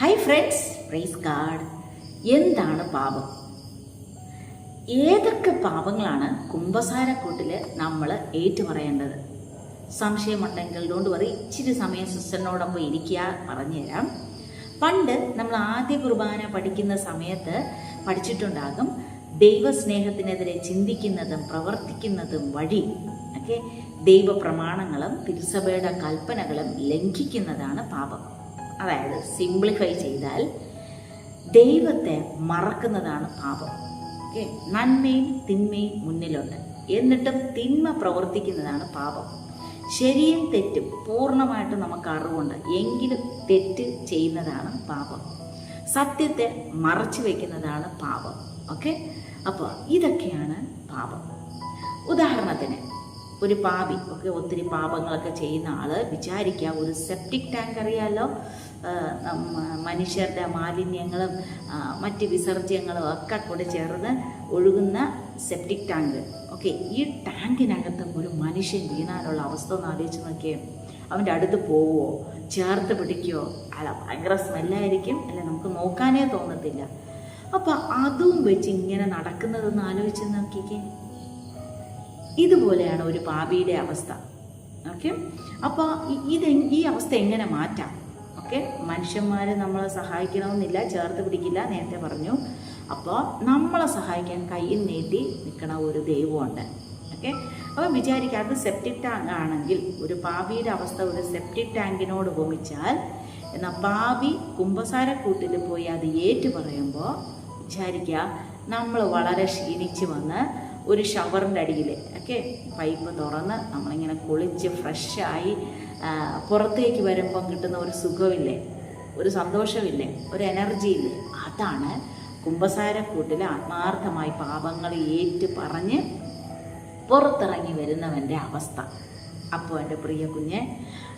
Hi friends price card എന്താണ് പാപം? ഏതൊക്കെ പാപങ്ങളാണ് കുംഭസാരക്കൂട്ടിൽ നമ്മൾ ഏറ്റുപറയേണ്ടത്? സംശയമുണ്ടെങ്കിൽ ഡോണ്ട് വറി ഇച്ചിരി സമയം സിസ്റ്ററിനോടൊപ്പം ഇരിക്കുക പറഞ്ഞുതരാം. പണ്ട് നമ്മൾ ആദ്യ കുർബാന പഠിക്കുന്ന സമയത്ത് പഠിച്ചിട്ടുണ്ടാകും ദൈവസ്നേഹത്തിനെതിരെ ചിന്തിക്കുന്നതും പ്രവർത്തിക്കുന്നതും വഴി ഒക്കെ ദൈവപ്രമാണങ്ങളും തിരുസഭയുടെ കൽപ്പനകളും ലംഘിക്കുന്നതാണ് പാപം. അതായത് സിംപ്ലിഫൈ ചെയ്താൽ ദൈവത്തെ മറക്കുന്നതാണ് പാപം. ഓക്കെ? നന്മയും തിന്മയും മുന്നിലുണ്ട്. എന്നിട്ടും തിന്മ പ്രവർത്തിക്കുന്നതാണ് പാപം. ശരിയും തെറ്റും പൂർണമായിട്ട് നമുക്ക് അറിവുണ്ട്. എങ്കിലും തെറ്റ് ചെയ്യുന്നതാണ് പാപം. സത്യത്തെ മറച്ചു വെക്കുന്നതാണ് പാപം. ഓക്കെ? അപ്പോൾ ഇതൊക്കെയാണ് പാപം. ഉദാഹരണത്തിന് ഒരു പാപി ഒക്കെ ഒത്തിരി പാപങ്ങളൊക്കെ ചെയ്യുന്ന ആൾ വിചാരിക്കുക ഒരു സെപ്റ്റിക് ടാങ്ക് നമ്മ- മനുഷ്യരുടെ മാലിന്യങ്ങളും മറ്റ് വിസർജ്യങ്ങളും ഒക്കെ കൂടെ ചേർന്ന് ഒഴുകുന്ന സെപ്റ്റിക് ടാങ്ക് ഓക്കെ ഈ ടാങ്കിനകത്ത് ഒരു മനുഷ്യൻ വീണാനുള്ള അവസ്ഥ ഒന്ന് ആലോചിച്ച് നോക്കിയേ. അവന്റെ അടുത്ത് പോവോ ചേർത്ത് പിടിക്കുമോ അല്ല ഭയങ്കര സ്മെല്ലായിരിക്കും. അല്ല നമുക്ക് നോക്കാനേ തോന്നത്തില്ല. അപ്പോൾ അതും വെച്ച് ഇങ്ങനെ നടക്കുന്നതെന്ന് ആലോചിച്ച് നോക്കിക്കേ. ഇതുപോലെയാണ് ഒരു പാപിയുടെ അവസ്ഥ. ഓക്കെ അപ്പോൾ ഇത് ഈ അവസ്ഥ എങ്ങനെ മാറ്റാം? ഓക്കെ മനുഷ്യന്മാർ നമ്മളെ സഹായിക്കണമെന്നില്ല ചേർത്ത് പിടിക്കില്ല നേരത്തെ പറഞ്ഞു. അപ്പോൾ നമ്മളെ സഹായിക്കാൻ കയ്യിൽ നീട്ടി നിൽക്കണ ഒരു ദൈവമുണ്ട്. ഓക്കെ അപ്പോൾ വിചാരിക്കുക അത് സെപ്റ്റിക് ടാങ്ക് ആണെങ്കിൽ ഒരു പാപിയുടെ അവസ്ഥ ഒരു സെപ്റ്റിക് ടാങ്കിനോട് ഉപമിച്ചാൽ എന്നാൽ പാവി കുമ്പസാരക്കൂട്ടിൽ പോയി അത് ഏറ്റു പറയുമ്പോൾ വിചാരിക്കുക നമ്മൾ വളരെ ക്ഷീണിച്ച് വന്ന് ഒരു ഷവറിന്റെ അടിയിൽ ഒക്കെ പൈപ്പ് തുറന്ന് നമ്മളിങ്ങനെ കുളിച്ച് ഫ്രഷായി പുറത്തേക്ക് വരുമ്പം കിട്ടുന്ന ഒരു സുഖമില്ലേ? ഒരു സന്തോഷമില്ലേ? ഒരു എനർജി ഇല്ലേ? അതാണ് കുംഭസാരക്കൂട്ടിൽ ആത്മാർത്ഥമായി പാപങ്ങൾ ഏറ്റു പറഞ്ഞ് പുറത്തിറങ്ങി വരുന്നവന്റെ അവസ്ഥ. അപ്പോൾ എന്റെ പ്രിയ കുഞ്ഞ്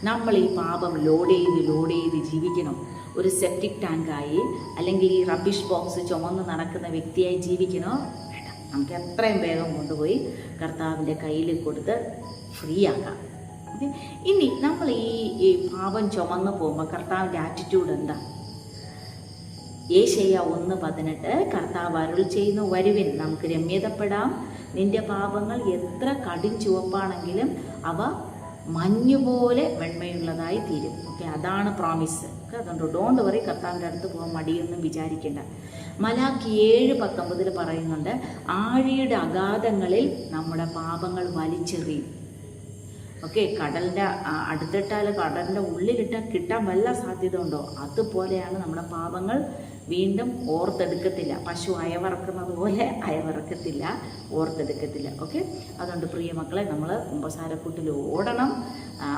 നമ്മൾ ഈ പാപം ലോഡ് ചെയ്ത് ലോഡ് ചെയ്ത് ജീവിക്കണം. ഒരു സെപ്റ്റിക് ടാങ്കായി അല്ലെങ്കിൽ ഈ റബ്ബിഷ് ബോക്സ് ചുമന്ന് നടക്കുന്ന വ്യക്തിയായി ജീവിക്കണോ? നമുക്ക് എത്രയും വേഗം കൊണ്ടുപോയി കർത്താവിന്റെ കയ്യിൽ കൊടുത്ത് ഫ്രീ ആക്കാം. ഇനി നമ്മൾ ഈ ഈ പാപം ചുമന്ന് പോകുമ്പോൾ കർത്താവിന്റെ ആറ്റിറ്റ്യൂഡ് എന്താ? ഏശയ്യ ഒന്ന് പതിനെട്ട് കർത്താവ് അരുൾ ചെയ്യുന്ന വരുവിൻ നമുക്ക് രമ്യതപ്പെടാം. നിന്റെ പാപങ്ങൾ എത്ര കടും ചുവപ്പാണെങ്കിലും അവ മഞ്ഞുപോലെ വെണ്മയുള്ളതായി തീരും. ഓക്കെ? അതാണ് പ്രോമിസ് ഓക്കെ അതുകൊണ്ട് ഡോണ്ട് വറി കർത്താവിന്റെ അടുത്ത് പോകാൻ മടിയൊന്നും വിചാരിക്കേണ്ട. മലാക്കി ഏഴ് പത്തൊമ്പതിൽ പറയുന്നുണ്ട് ആഴിയുടെ അഗാധങ്ങളിൽ നമ്മുടെ പാപങ്ങൾ വലിച്ചെറിയും. ഓക്കെ കടലിന്റെ അടുത്തിട്ടാൽ കടലിന്റെ ഉള്ളിലിട്ടാൽ കിട്ടാൻ വല്ല സാധ്യത ഉണ്ടോ? അതുപോലെയാണ് നമ്മുടെ പാപങ്ങൾ വീണ്ടും ഓർത്തെടുക്കത്തില്ല. പശു അയവറക്കുന്നത് പോലെ അയവറക്കത്തില്ല ഓർത്തെടുക്കത്തില്ല. ഓക്കെ അതുകൊണ്ട് പ്രിയ മക്കളെ നമ്മൾ കുമ്പസാരക്കൂട്ടിൽ ഓടണം.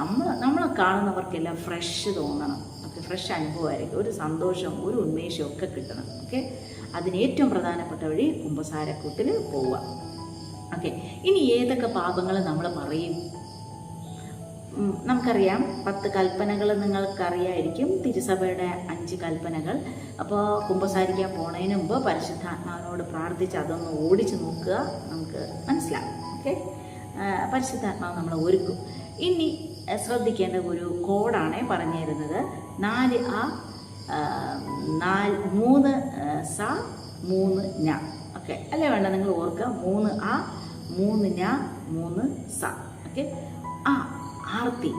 നമ്മൾ നമ്മളെ കാണുന്നവർക്കെല്ലാം ഫ്രഷ് തോന്നണം. ഫ്രഷ് അനുഭവമായിരിക്കും. ഒരു സന്തോഷം ഒരു ഉന്മേഷം ഒക്കെ കിട്ടണം. ഓക്കെ അതിന് ഏറ്റവും പ്രധാനപ്പെട്ട വഴി കുമ്പസാരക്കൂട്ടിൽ പോവുക. ഓക്കെ ഇനി ഏതൊക്കെ പാപങ്ങൾ നമ്മൾ പറയും? നമുക്കറിയാം. പത്ത് കൽപ്പനകൾ നിങ്ങൾക്കറിയായിരിക്കും. തിരുസഭയുടെ അഞ്ച് കൽപ്പനകൾ. അപ്പോൾ കുമ്പസാരിക്കാൻ പോണതിന് മുമ്പ് പരിശുദ്ധാത്മാവിനോട് പ്രാർത്ഥിച്ച് അതൊന്ന് ഓടിച്ചു നോക്കുക. നമുക്ക് മനസ്സിലാവും. ഓക്കെ പരിശുദ്ധാത്മാവ് നമ്മൾ ഒരുക്കും. ഇനി ശ്രദ്ധിക്കേണ്ട ഒരു കോഡാണ് പറഞ്ഞു തരുന്നത് നാല് ആ നാല് മൂന്ന് സ മൂന്ന് ഞ. ഓക്കെ. അല്ലേ വേണ്ട നിങ്ങൾ ഓർക്കുക. മൂന്ന് ആ മൂന്ന് ഞ മൂന്ന് സ. ഓക്കെ. ആ ആർത്തി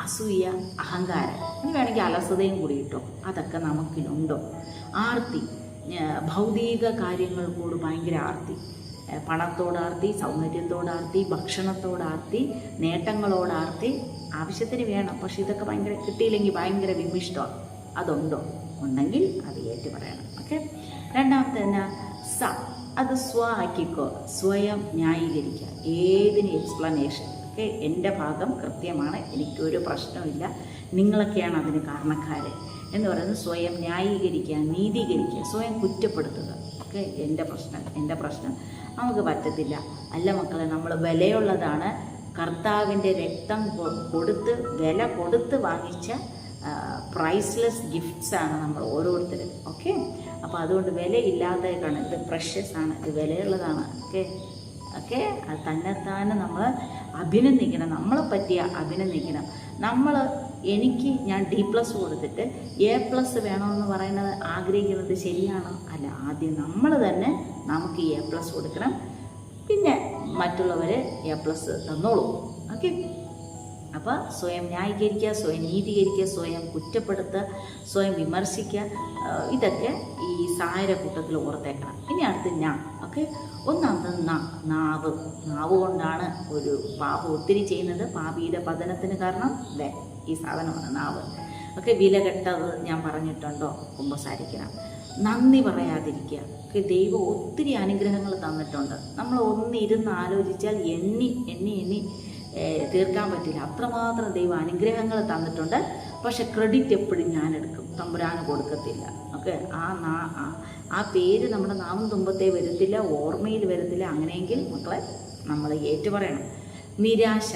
അസൂയ അഹങ്കാരം. ഇനി വേണമെങ്കിൽ അലസതയും കൂടി കിട്ടും അതൊക്കെ നമുക്കിനുണ്ടോ. ആർത്തി ഭൗതിക കാര്യങ്ങൾക്കോട് ഭയങ്കര ആർത്തി. പണത്തോടാർത്തി സൗന്ദര്യത്തോടാർത്തി ഭക്ഷണത്തോടാർത്തി നേട്ടങ്ങളോടാർത്തി ആവശ്യത്തിന് വേണം. പക്ഷെ ഇതൊക്കെ ഭയങ്കര കിട്ടിയില്ലെങ്കിൽ ഭയങ്കര വിമിഷ്ടമാണ് അതുണ്ടോ? ഉണ്ടെങ്കിൽ അത് ഏറ്റു പറയണം. ഓക്കെ? രണ്ടാമത്തെ എന്നാ? സ. അത് സ്വ ആക്കിക്കോ. സ്വയം ന്യായീകരിക്കുക. ഏതിന് എക്സ്പ്ലനേഷൻ ഓക്കെ? എന്റെ ഭാഗം കൃത്യമാണ്. എനിക്കൊരു പ്രശ്നമില്ല നിങ്ങളൊക്കെയാണ് അതിന് കാരണക്കാർ എന്ന് പറയുന്നത് സ്വയം ന്യായീകരിക്കുക നീതീകരിക്കുക സ്വയം കുറ്റപ്പെടുത്തുക. ഓക്കെ? എന്റെ പ്രശ്നം എന്റെ പ്രശ്നം. നമുക്ക് പറ്റത്തില്ല. അല്ല മക്കളെ നമ്മൾ വിലയുള്ളതാണ്. കർത്താവിന്റെ രക്തം കൊടുത്ത് വില കൊടുത്ത് വാങ്ങിച്ച പ്രൈസ്ലെസ് ഗിഫ്റ്റ്സാണ് നമ്മൾ ഓരോരുത്തരും. ഓക്കെ? അപ്പോൾ അതുകൊണ്ട് വിലയില്ലാത്തതാണ് ഇത് പ്രഷ്യസ് ആണ് ഇത് വിലയുള്ളതാണ്. ഓക്കെ? ഓക്കെ? അത് തന്നെത്താനെ നമ്മൾ അഭിനന്ദിക്കണം. നമ്മളെ പറ്റിയ അഭിനന്ദിക്കണം. നമ്മൾ എനിക്ക് ഞാൻ ഡി പ്ലസ് കൊടുത്തിട്ട് എ പ്ലസ് വേണമെന്ന് പറയുന്നത് ആഗ്രഹിക്കുന്നത് ശരിയാണോ? അല്ല ആദ്യം നമ്മൾ തന്നെ നമുക്ക് എ പ്ലസ് കൊടുക്കണം. പിന്നെ മറ്റുള്ളവർ എ പ്ലസ് തന്നോളൂ. ഓക്കെ അപ്പോൾ സ്വയം ന്യായീകരിക്കുക സ്വയം നീതീകരിക്കുക സ്വയം കുറ്റപ്പെടുത്തുക സ്വയം വിമർശിക്കുക ഇതൊക്കെ ഈ സായര കൂട്ടത്തിൽ ഓർത്തേക്കണം. ഇനി അടുത്ത് ഞാൻ ഓക്കെ ഒന്നാമത് നാവ്. നാവ് കൊണ്ടാണ് ഒരു പാപം ഒത്തിരി ചെയ്യുന്നത്. പാപിയുടെ പതനത്തിന് കാരണം ദേ ഈ സാധനമാണ് നാവ്. ഒക്കെ വില കെട്ടത് ഞാൻ പറഞ്ഞിട്ടുണ്ടോ? കുമ്പസാരിക്കണം. നന്ദി പറയാതിരിക്കുക. ദൈവം ഒത്തിരി അനുഗ്രഹങ്ങൾ തന്നിട്ടുണ്ട്. നമ്മൾ ഒന്നിരുന്ന് ആലോചിച്ചാൽ എണ്ണി എണ്ണി എണ്ണി തീർക്കാൻ പറ്റില്ല. അത്രമാത്രം ദൈവം അനുഗ്രഹങ്ങൾ തന്നിട്ടുണ്ട്. പക്ഷെ ക്രെഡിറ്റ് എപ്പോഴും ഞാൻ എടുക്കും. തമ്പുരാന് കൊടുക്കത്തില്ല. ഓക്കെ ആ നാ ആ- ആ പേര് നമ്മുടെ നാമം തുമ്പത്തെ വരത്തില്ല ഓർമ്മയിൽ വരത്തില്ല. അങ്ങനെയെങ്കിൽ മക്കളെ നമ്മൾ ഏറ്റുപറയണം നിരാശ.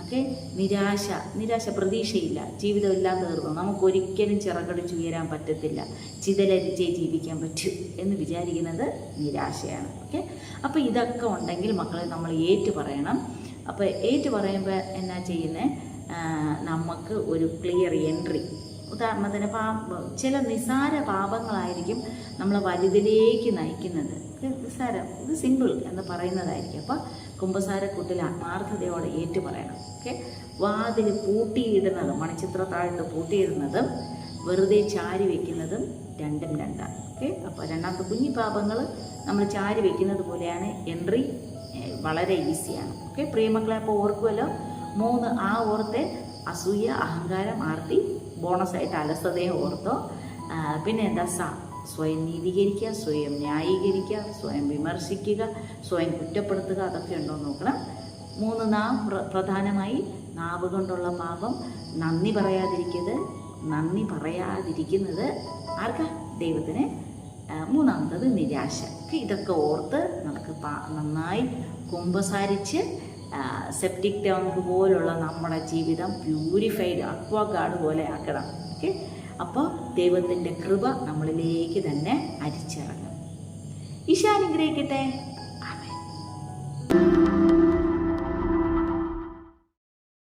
ഓക്കെ നിരാശ നിരാശ പ്രതീക്ഷയില്ല. ജീവിതം എല്ലാം തീർന്നു. നമുക്കൊരിക്കലും ചിറകടിച്ച് ഉയരാൻ പറ്റത്തില്ല. ചിതലരിച്ചേ ജീവിക്കാൻ പറ്റൂ എന്ന് വിചാരിക്കുന്നത് നിരാശയാണ്. ഓക്കെ? അപ്പോൾ ഇതൊക്കെ ഉണ്ടെങ്കിൽ മക്കളെ നമ്മൾ ഏറ്റു പറയണം അപ്പോൾ ഏറ്റു പറയുമ്പോൾ എന്നാ ചെയ്യുന്നത് നമുക്ക് ഒരു ക്ലിയർ എൻട്രി ഉദാഹരണത്തിന് പാ ചില നിസാര പാപങ്ങളായിരിക്കും നമ്മളെ വലുതിലേക്ക് നയിക്കുന്നത്. നിസാരം. ഇത് സിമ്പിൾ എന്ന് പറയുന്നതായിരിക്കും. അപ്പോൾ കുമ്പസാരക്കൂട്ടിൽ ആത്മാർത്ഥതയോടെ ഏറ്റു പറയണം ഓക്കെ വാതിൽ പൂട്ടിയിടുന്നതും മണിച്ചിത്രത്താഴിട്ട് പൂട്ടിയിടുന്നതും വെറുതെ ചാരി വയ്ക്കുന്നതും രണ്ടും രണ്ടാണ്. ഓക്കെ അപ്പോൾ രണ്ടാമത്തെ കുഞ്ഞി പാപങ്ങൾ നമ്മൾ ചാരി വയ്ക്കുന്നത് പോലെയാണ് എൻട്രി വളരെ ഈസിയാണ്. ഓക്കെ പ്രിയമക്കളെ അപ്പോൾ ഓർക്കുമല്ലോ മൂന്ന് ആ ഓർത്തെ അസൂയ അഹങ്കാരം ആർത്തി ബോണസായിട്ട് അലസതയെ ഓർത്തോ. പിന്നെ എന്താ സ സ്വയം നീതീകരിക്കുക സ്വയം ന്യായീകരിക്കുക സ്വയം വിമർശിക്കുക സ്വയം കുറ്റപ്പെടുത്തുക അതൊക്കെ ഉണ്ടോ നോക്കണം. മൂന്ന് നാം പ്രധാനമായി നാവ് കൊണ്ടുള്ള പാപം നന്ദി പറയാതിരിക്കുന്നത് നന്ദി പറയാതിരിക്കുന്നത് ആർക്കാ? ദൈവത്തിന്. മൂന്നാമത്തത് നിരാശ. ഇതൊക്കെ ഓർത്ത് നമുക്ക് നന്നായി കുമ്പസാരിച്ച് സെപ്റ്റിക് ടാങ്ക് പോലുള്ള നമ്മുടെ ജീവിതം പ്യൂരിഫൈഡ് അക്വാ ഗാർഡ് പോലെ ആക്കണം. ഓക്കെ? അപ്പോൾ ദൈവത്തിന്റെ കൃപ നമ്മളിലേക്ക് തന്നെ അരിച്ചിറങ്ങും. ഈശാനുഗ്രഹിക്കട്ടെ ആമേൻ.